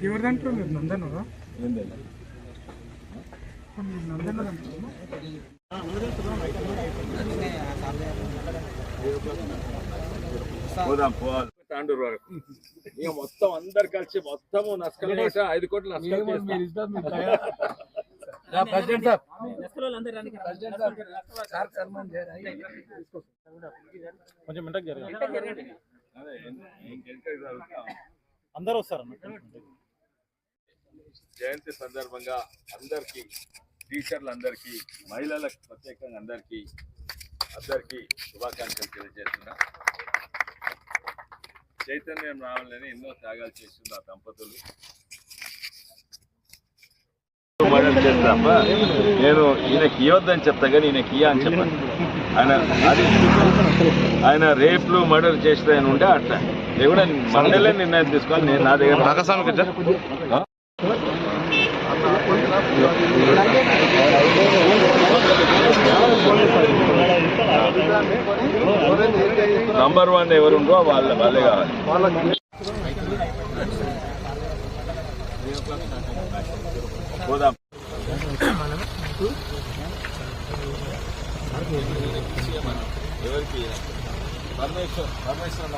ఎవరిదంటారు మీరు నందనరా? నందన. పోదాం పోవాలి తాండూరు వరకు. ఇక మొత్తం అందరు కలిసి మొత్తము నస్కలు వేసా ఐదు కోట్లు నస్కలు ప్రెసిడెంట్ సార్ కొంచెం ఇంటకు జరగండి. అందరూ వస్తారు జయంతి సందర్భంగా అందరికి టీచర్లు అందరికీ మహిళలకు ప్రత్యేకంగా అందరికీ అందరికీ శుభాకాంక్షలు తెలియజేస్తున్నా. చైతన్యం రావాలని ఎన్నో త్యాగాలు చేస్తున్న ఆ దంపతులు. నేను ఈయనకి ఇవ్వద్దని చెప్తా కానీ ఈయనకి ఇయ్య అని చెప్పాను. ఆయన అది ఆయన రేపులు మర్డర్ చేస్తే ఆయన ఉండే అట్లా. ఇది కూడా మండలే నిర్ణయం తీసుకోవాలి నేను నా దగ్గర? నంబర్ వన్ ఎవరుండో వాళ్ళ వాళ్ళే కావాలి. పోదాం. ఎవరికి? పరమేశ్వర్ పరమేశ్వర్